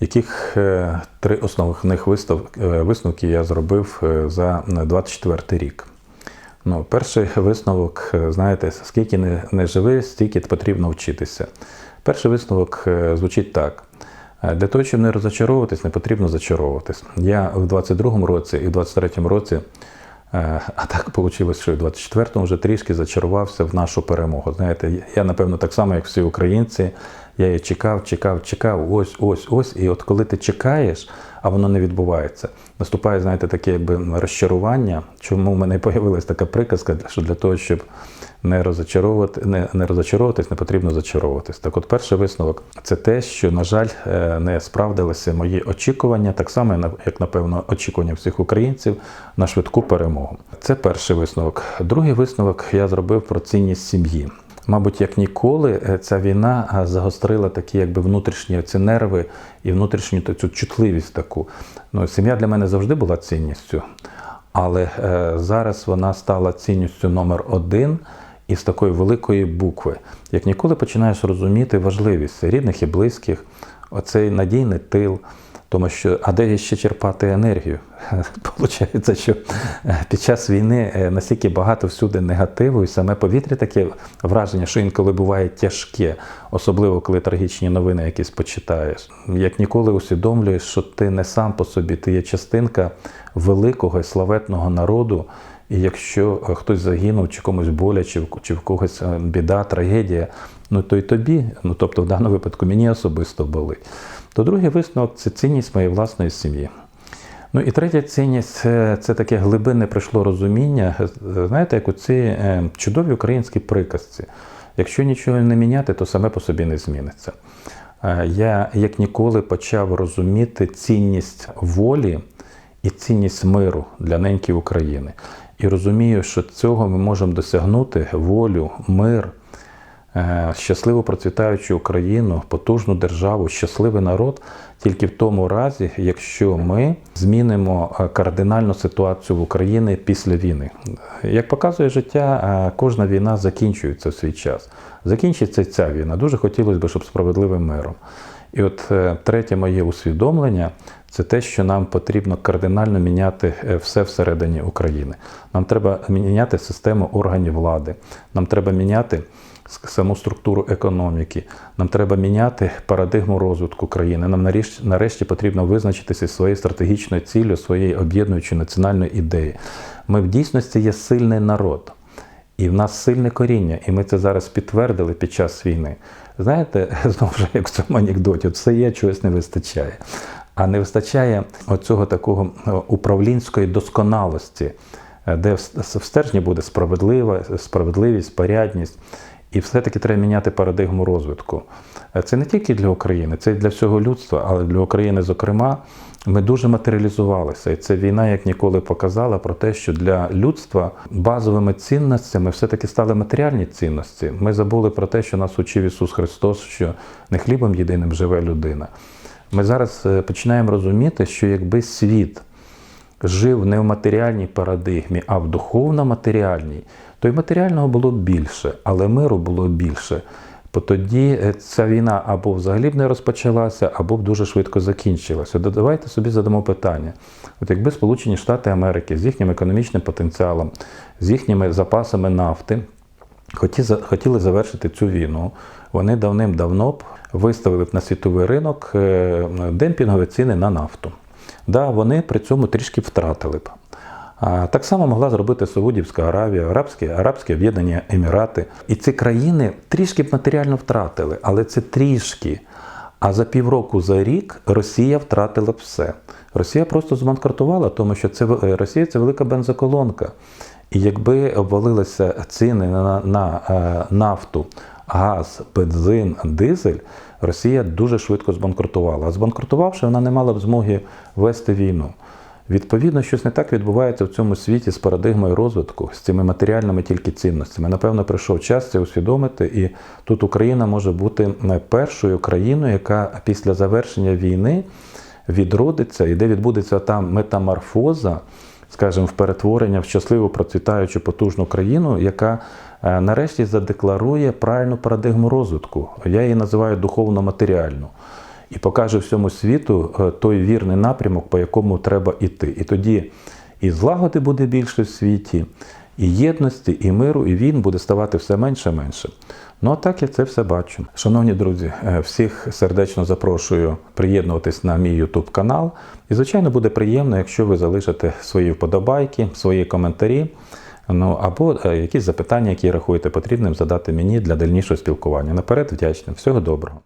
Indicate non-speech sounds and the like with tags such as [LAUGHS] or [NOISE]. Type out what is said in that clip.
яких е, три основних е, висновки я зробив е, за 24 рік. Ну, перший висновок, знаєте, скільки не, не живи, стільки потрібно вчитися. Перший висновок звучить так. Для того, щоб не розочаровуватись, не потрібно зачаровуватись. Я в 22-му році і в 23-му році, а так вийшло, що і в 24-му вже трішки зачарувався в нашу перемогу. Знаєте, я, напевно, так само, як всі українці, я її чекав, чекав, чекав, ось, ось, ось. І от коли ти чекаєш, а воно не відбувається, наступає, знаєте, таке якби розчарування. Чому в мене з'явилася така приказка, що для того, щоб не розочаровувати, не, не розочаровуватись, не потрібно зачаровуватись. Так от перший висновок це те, що, на жаль, е, не справдилися мої очікування, так само, як, напевно, очікування всіх українців на швидку перемогу. Це перший висновок. Другий висновок я зробив про цінність сім'ї. Мабуть, як ніколи, е, ця війна загострила такі якби внутрішні ці нерви і внутрішню цю чутливість таку. Ну, сім'я для мене завжди була цінністю, але е, зараз вона стала цінністю номер один із такої великої букви. Як ніколи починаєш розуміти важливість рідних і близьких, оцей надійний тил. Тому що, а де ще черпати енергію? [LAUGHS] Получається, що е, під час війни е, настільки багато всюди негативу, і саме повітря таке враження, що інколи буває тяжке, особливо коли трагічні новини якісь почитаєш. Як ніколи усвідомлюєш, що ти не сам по собі, ти є частинка великого і славетного народу. І якщо е, хтось загинув, чи комусь боляче, чи в когось біда, трагедія, ну то й тобі, ну тобто в даному випадку мені особисто болить. То другий висновок це цінність моєї власної сім'ї. Ну і третя цінність це, таке глибинне прийшло розуміння. Е, Знаєте, як у цій е, чудовій українській приказці. Якщо нічого не міняти, то саме по собі не зміниться. Е, Я як ніколи почав розуміти цінність волі і цінність миру для неньки України. І розумію, що цього ми можемо досягнути волю, мир, е, щасливо процвітаючу Україну, потужну державу, щасливий народ тільки в тому разі, якщо ми змінимо е, кардинальну ситуацію в Україні після війни. Як показує життя, е, кожна війна закінчується в свій час. Закінчиться ця війна. Дуже хотілося б, щоб справедливим миром. І от третє моє усвідомлення це те, що нам потрібно кардинально міняти все всередині України. Нам треба міняти систему органів влади, нам треба міняти саму структуру економіки, нам треба міняти парадигму розвитку країни. Нам нарешті, нарешті потрібно визначитися своєю стратегічною ціллю, своєю об'єднуючою національною ідеєю. Ми в дійсності є сильний народ. І в нас сильне коріння, і ми це зараз підтвердили під час війни. Знаєте, [LAUGHS] знову ж як в цьому анекдоті, все є, чогось не вистачає. А не вистачає оцього такого е, управлінської досконалості, е, де в стержні буде справедлива, справедливість, порядність. І все-таки треба міняти парадигму розвитку. Е, Це не тільки для України, це і для всього людства, але для України, зокрема, ми дуже матеріалізувалися. І ця війна, як ніколи, показала про те, що для людства базовими цінностями все-таки стали матеріальні цінності. Ми забули про те, що нас учив Ісус Христос, що не хлібом єдиним живе людина. Ми зараз е, починаємо розуміти, що якби світ жив не в матеріальній парадигмі, а в духовно-матеріальній, то й матеріального було більше, але миру було більше. Бо тоді е, ця війна або взагалі б не розпочалася, або б дуже швидко закінчилася. Давайте собі задамо питання. От якби Сполучені Штати Америки з їхнім економічним потенціалом, з їхніми запасами нафти хотіли завершити цю війну, вони давним-давно б виставили б на світовий ринок е, демпінгові ціни на нафту. Да, вони при цьому трішки втратили б. Так само могла зробити Саудівська Аравія, Арабські, Арабські Об'єднані Емірати. І ці країни трішки б матеріально втратили, але це трішки. А за півроку, за рік Росія втратила б все. Росія просто збанкрутувала, тому що це Росія це велика бензоколонка. І якби обвалилися ціни на, на е, нафту, газ, бензин, дизель, Росія дуже швидко збанкрутувала. А збанкрутувавши, вона не мала б змоги вести війну. Відповідно, щось не так відбувається в цьому світі з парадигмою розвитку, з цими матеріальними тільки цінностями. Напевно, прийшов час це усвідомити, і тут Україна може бути першою країною, яка після завершення війни відродиться і де відбудеться та метаморфоза, скажімо, в перетворення в щасливу процвітаючу потужну країну, яка е, нарешті задекларує правильну парадигму розвитку. Я її називаю духовно-матеріальну. і покаже всьому світу е, той вірний напрямок, по якому треба йти. І тоді і злагоди буде більше в світі, і єдності, і миру, і він буде ставати все менше і менше. Ну, а так я це все бачу. Шановні друзі, е, всіх сердечно запрошую приєднуватись на мій YouTube канал. І, звичайно, буде приємно, якщо ви залишите свої вподобайки, свої коментарі. Ну або е, якісь запитання, які рахуєте потрібним задати мені для дальнішого спілкування. Наперед вдячним. Всього доброго.